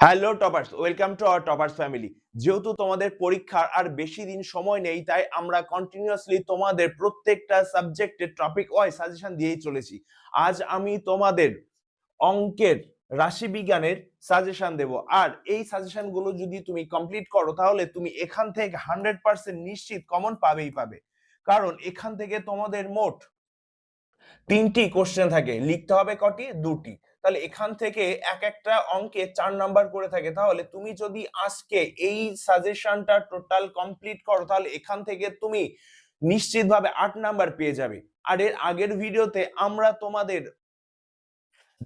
Hello toppers welcome to our toppers family যেহেতু তোমাদের পরীক্ষার আর বেশি দিন সময় নেই, তাই আমরা কন্টিনিউয়াসলি তোমাদের প্রত্যেকটা সাবজেক্টের টপিক ওয়াইজ সাজেশন দিয়েই চলেছি। আজ আমি তোমাদের অঙ্কের রাশি বিজ্ঞানের সাজেশন দেব। আর এই সাজেশনগুলো যদি তুমি কমপ্লিট করো, তাহলে তুমি এখান থেকে হান্ড্রেড পার্সেন্ট নিশ্চিত কমন পাবেই পাবে। কারণ এখান থেকে তোমাদের মোট তিনটি কোশ্চেন থাকে, লিখতে হবে কটি? দুটি। তাহলে এখান থেকে এক একটা অঙ্কে চার নাম্বার করে থাকে। তাহলে তুমি যদি আজকে এই সাজেশনটা টোটাল কমপ্লিট করো, তাহলে এখান থেকে তুমি নিশ্চিতভাবে আট নাম্বার পেয়ে যাবে। আর এর আগের ভিডিওতে আমরা তোমাদের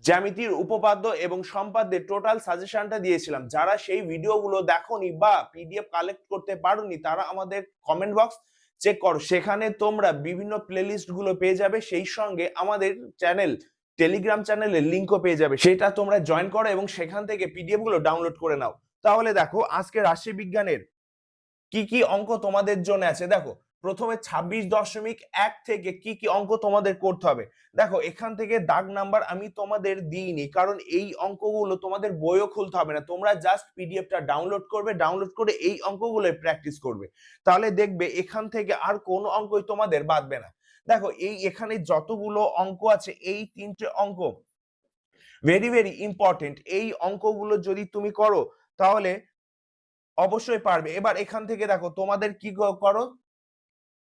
জ্যামিতির উপপাদ্য এবং সম্পাদ্যের টোটাল সাজেশনটা দিয়েছিলাম। যারা সেই ভিডিওগুলো দেখোনি বা পিডিএফ কালেক্ট করতে পারোনি, তারা আমাদের কমেন্ট বক্স চেক করো। সেখানে তোমরা বিভিন্ন প্লেলিস্টগুলো পেয়ে যাবে। সেই সঙ্গে আমাদের চ্যানেল টেলিগ্রাম চ্যানেলের লিঙ্কও পেয়ে যাবে। সেটা তোমরা জয়েন করো এবং সেখান থেকে পিডিএফগুলো ডাউনলোড করে নাও। তাহলে দেখো, আজকে রাশি বিজ্ঞানের কি কি অঙ্ক তোমাদের জন্য আছে? দেখো প্রথমে ছাব্বিশ দশমিক এক থেকে কি কি অঙ্ক তোমাদের করতে হবে? দেখো, এখান থেকে দাগ নাম্বার আমি তোমাদের দিইনি, কারণ এই অঙ্কগুলো তোমাদের বইও খুলতে হবে না। তোমরা জাস্ট পিডিএফটা ডাউনলোড করবে ডাউনলোড করে এই অঙ্কগুলো প্র্যাকটিস করবে। তাহলে দেখবে এখান থেকে আর কোনো অঙ্কই তোমাদের বাদবে না। দেখো, এই এখানে যতগুলো অঙ্ক আছে, এই তিনটে অঙ্ক ভেরি ভেরি ইম্পর্টেন্ট এই অঙ্কগুলো যদি তুমি করো, তাহলে অবশ্যই পারবে। এবার এখান থেকে দেখো, তোমাদের কি, করো?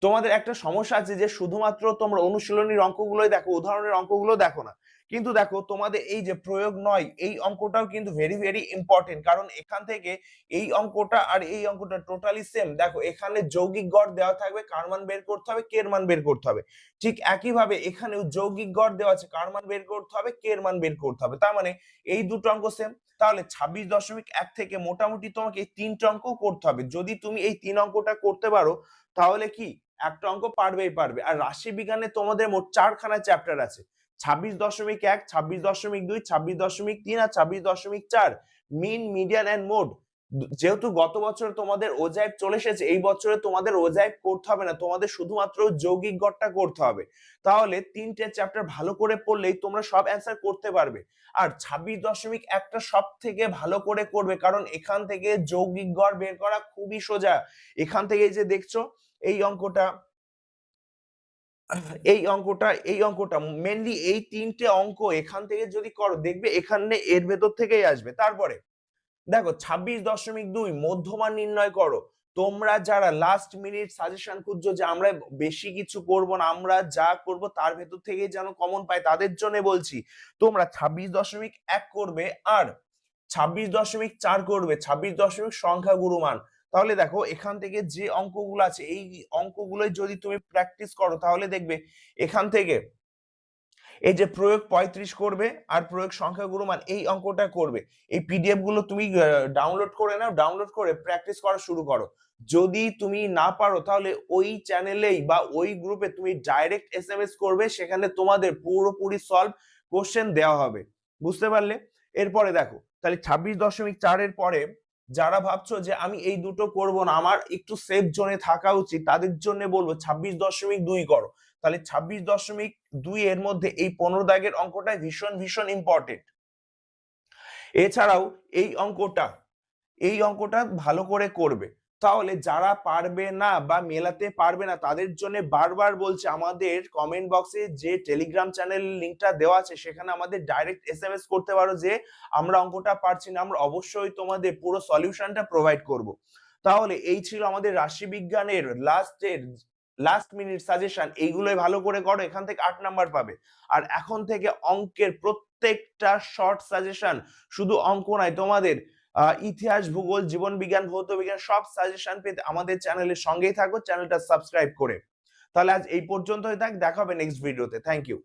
তোমাদের একটা সমস্যা আছে যে শুধুমাত্র তোমরা অনুশীলনীর অঙ্কগুলোই দেখো উদাহরণের অঙ্কগুলো দেখো না। কিন্তু দেখো তোমাদের এই যে প্রয়োগ নয়, এই অঙ্কটাও কিন্তু ভেরি ভেরি ইম্পর্টেন্ট কারণ এখান থেকে এই অঙ্কটা আর এই অঙ্কটা টোটালি সেম দেখো, এখানে যৌগিক গড় দেওয়া থাকবে, কার মান বের করতে হবে কের মান বের করতে হবে। ঠিক একইভাবে এখানেও যৌগিক গড় দেওয়া আছে, কার মান বের করতে হবে কের মান বের করতে হবে। তার মানে এই দুটো অঙ্ক সেম তাহলে ছাব্বিশ দশমিক এক থেকে মোটামুটি তোমাকে এই তিনটা অঙ্ক করতে হবে। যদি তুমি এই তিন অঙ্কটা করতে পারো, তাহলে কি? একটা অঙ্ক পারবেই পারবে। আর রাশি বিজ্ঞানে তোমাদের মোট চারখানা চ্যাপ্টার আছে। ছাব্বিশ দশমিক এক, ছাব্বিশ দশমিক দুই, ছাব্বিশ দশমিক তিন আর ছাব্বিশ দশমিক চার। মিন মিডিয়ান অ্যান্ড মোড যেহেতু গত বছর তোমাদের ওজাইব চলে এসেছে, এই বছরে তোমাদের ওজাইব করতে হবে না। তোমাদের শুধুমাত্র যৌগিক গড়টা করতে হবে। তাহলে তিনটে চ্যাপ্টার ভালো করে পড়লেই তোমরা সব অ্যান্সার করতে পারবে। আর ছাব্বিশ দশমিক একটা সব থেকে ভালো করে করবে, কারণ এখান থেকে যৌগিক গড় বের করা খুবই সোজা। এখান থেকে যে দেখছ, এই অঙ্কটা এই অঙ্কটা এই অঙ্কটা মেনলি এই তিনটে অঙ্ক এখান থেকে যদি করো, দেখবে এখানে এর ভেতর থেকেই আসবে। তারপরে, দেখো, ছাব্বিশ দশমিক দুই, মধ্যমান নির্ণয় করো। তোমরা যারা লাস্ট মিনিট সাজেশন খুঁজছো যে আমরা বেশি কিছু করব না, আমরা যা করব তার ভেতর থেকে যেন কমন পাই, তাদের জন্য বলছি, তোমরা ছাব্বিশ দশমিক এক করবে আর ছাব্বিশ দশমিক চার করবে। ছাব্বিশ দশমিক সংখ্যা গুরুমান তাহলে দেখো এখান থেকে যে অঙ্কগুলো আছে, এই অঙ্কগুলো যদি তুমি প্র্যাকটিস করো, তাহলে দেখবে এখান থেকে এই যে প্রয়োগ পঁয়ত্রিশ করবে আর প্রয়োগ সংখ্যা গুরুমান এই অঙ্কটা করবে। এই পিডিএফগুলো তুমি ডাউনলোড করে নাও ডাউনলোড করে প্র্যাকটিস করা শুরু করো। যদি তুমি না পারো, তাহলে ওই চ্যানেলেই বা ওই গ্রুপে তুমি ডাইরেক্ট এস এম এস করবে, সেখানে তোমাদের পুরোপুরি সলভ কোশ্চেন দেওয়া হবে। বুঝতে পারলে? এরপরে দেখো, তাহলে ছাব্বিশ দশমিক চারের পরে যারা ভাবছ যে আমি এই দুটো করব না, আমার একটু সেফ জোনে থাকা উচিত, তাদের জন্য বলব ছাব্বিশ দশমিক দুই করো। তাহলে ছাব্বিশ দশমিক দুই এর মধ্যে এই পনেরো দাগের অঙ্কটা ভীষণ ভীষণ ইম্পর্টেন্ট এছাড়াও এই অঙ্কটা এই অঙ্কটা ভালো করে করবে। তাহলে যারা পারবে না বা মেলাতে পারবে না, তাদের জন্য বারবার বলছে, আমাদের কমেন্ট বক্সে যে টেলিগ্রাম চ্যানেল লিংকটা দেওয়া আছে, সেখানে আমাদের ডাইরেক্ট এস এম এস করতে পারো যে, আমরা অঙ্কটা পারছি না, আমরা অবশ্যই তোমাদের পুরো সলিউশনটা প্রোভাইড করব। তাহলে এই ছিল আমাদের রাশি বিজ্ঞানের লাস্টের লাস্ট মিনিট সাজেশন এইগুলোই ভালো করে করো, এখান থেকে আট নাম্বার পাবে। আর এখন থেকে অঙ্কের প্রত্যেকটা শর্ট সাজেশন শুধু অঙ্ক নয়, তোমাদের ইতিহাস, ভূগোল, জীবন বিজ্ঞান, ভৌত বিজ্ঞান, সব সাজেশন পেতে আমাদের চ্যানেলের সঙ্গেই থাকো চ্যানেলটা সাবস্ক্রাইব করে। তাহলে আজ এই পর্যন্তই থাক, দেখা হবে নেক্সট ভিডিওতে থ্যাংক ইউ